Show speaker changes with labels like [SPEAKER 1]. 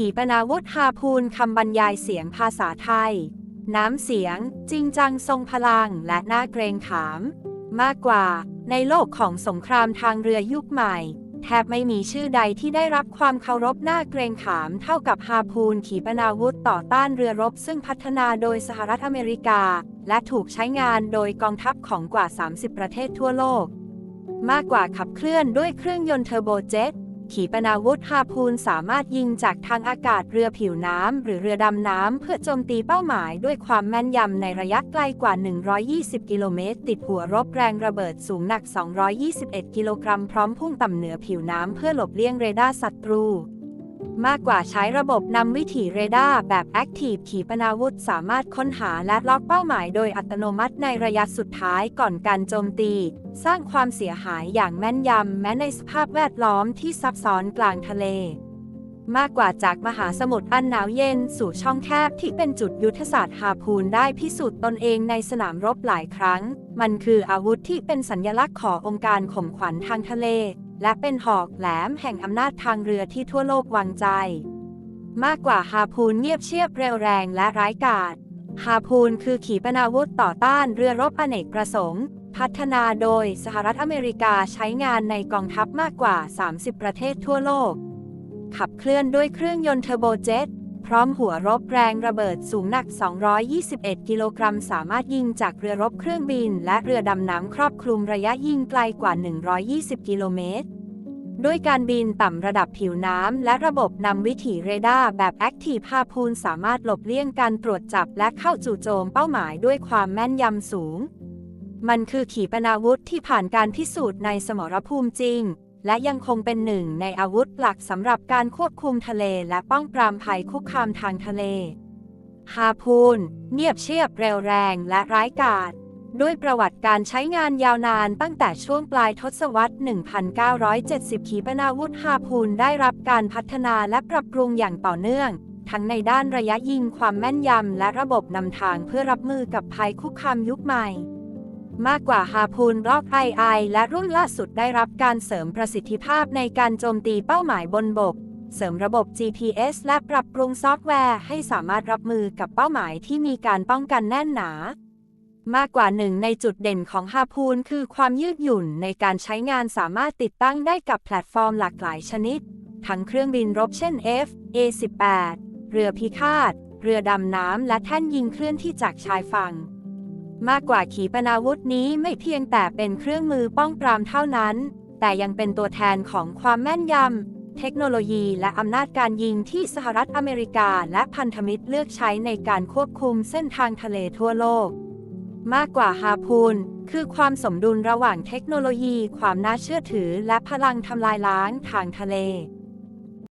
[SPEAKER 1] ขีปนาวุธฮาพูนคำบรรยายเสียงภาษาไทย น้ำเสียง จริงจังทรงพลังและน่าเกรงขาม มากกว่าในโลกของสงครามทางเรือยุคใหม่ แทบไม่มีชื่อใดที่ได้รับความเคารพน่าเกรงขามเท่ากับฮาพูนขีปนาวุธต่อต้านเรือรบซึ่งพัฒนาโดยสหรัฐอเมริกา และถูกใช้งานโดยกองทัพของกว่า 30 ประเทศทั่วโลก มากกว่าขับเคลื่อนด้วยเครื่องยนต์เทอร์โบเจ็ต ขีปนาวุธฮาพูนสามารถยิงจากทางอากาศเรือผิวน้ำ หรือเรือดำน้ำ เพื่อโจมตีเป้าหมายด้วยความแม่นยำในระยะไกลกว่า 120 กิโลเมตร ติดหัวรบแรงระเบิดสูงหนัก 221 กิโลกรัมพร้อมพุ่งต่ำเหนือผิวน้ำเพื่อหลบเลี่ยงเรดาร์ศัตรู มากกว่าใช้ระบบนำวิถีเรดาร์แบบ Active ขีปนาวุธสามารถค้นหาและล็อกเป้าหมายโดยอัตโนมัติในระยะสุดท้ายก่อนการโจมตี สร้างความเสียหายอย่างแม่นยำ แม้ในสภาพแวดล้อมที่ซับซ้อนกลางทะเล มากกว่าจากมหาสมุทรอันหนาวเย็นสู่ช่องแคบที่เป็นจุดยุทธศาสตร์ฮาพูนได้พิสูจน์ตนเองในสนามรบหลายครั้ง มันคืออาวุธที่เป็นสัญญลักษณ์ขององค์การข่มขวัญทางทะเล และเป็นหอกแหลมแห่งอำนาจทางเรือที่ทั่วโลกวางใจ มากกว่าฮาพูนเงียบเชียบเร็วแรงและร้ายกาจฮาพูนคือขีปนาวุธต่อต้านเรือรบอเนกประสงค์ พัฒนาโดยสหรัฐอเมริกาใช้งานในกองทัพมากกว่า 30 ประเทศทั่วโลก ขับเคลื่อนด้วยเครื่องยนต์เทอร์โบเจ็ต พร้อมหัวรบแรงระเบิดสูงหนัก 221 กิโลกรัม สามารถยิงจากเรือรบเครื่องบิน และเรือดำน้ำครอบคลุมระยะยิงไกลกว่า 120 กิโลเมตร ด้วยการบินต่ำระดับผิวน้ำ และระบบนำวิถีเรดาร์แบบ Active ฮาพูนสามารถหลบเลี่ยงการตรวจจับและเข้าจู่โจมเป้าหมายด้วยความแม่นยำสูง มันคือขีปนาวุธที่ผ่านการพิสูจน์ในสมรภูมิจริง และยังคงเป็นหนึ่งในอาวุธหลักสำหรับการควบคุมทะเลและป้องปรามภัยคุกคามทางทะเล ฮาพูนเงียบเชียบเร็วแรงและร้ายกาจด้วยประวัติการใช้งานยาวนานตั้งแต่ช่วงปลายทศวรรษ 1970 ขีปนาวุธฮาพูนได้รับการพัฒนาและปรับปรุงอย่างต่อเนื่อง ทั้งในด้านระยะยิงความแม่นยำและระบบนำทางเพื่อรับมือกับภัยคุกคามยุคใหม่ มากกว่าฮาพูนล็อกไอไอและรุ่นล่าสุดได้รับการเสริมประสิทธิภาพในการโจมตีเป้าหมายบนบก เสริมระบบ GPS และปรับปรุงซอฟต์แวร์ให้สามารถรับมือกับเป้าหมายที่มีการป้องกันแน่นหนามากกว่าหนึ่งในจุดเด่นของฮาพูนคือความยืดหยุ่นในการใช้งานสามารถติดตั้งได้กับแพลตฟอร์มหลากหลายชนิด ทั้งเครื่องบินรบเช่น F A18 เรือพิฆาต เรือดำน้ำและแท่นยิงเคลื่อนที่จากชายฝั่ง มากกว่าขีปนาวุธนี้ไม่เพียงแต่เป็นเครื่องมือป้องปรามเท่านั้น แต่ยังเป็นตัวแทนของความแม่นยำ เทคโนโลยีและอำนาจการยิงที่สหรัฐอเมริกาและพันธมิตรเลือกใช้ในการควบคุมเส้นทางทะเลทั่วโลก มากกว่าฮาพูนคือความสมดุลระหว่างเทคโนโลยี ความน่าเชื่อถือ และพลังทำลายล้างทางทะเล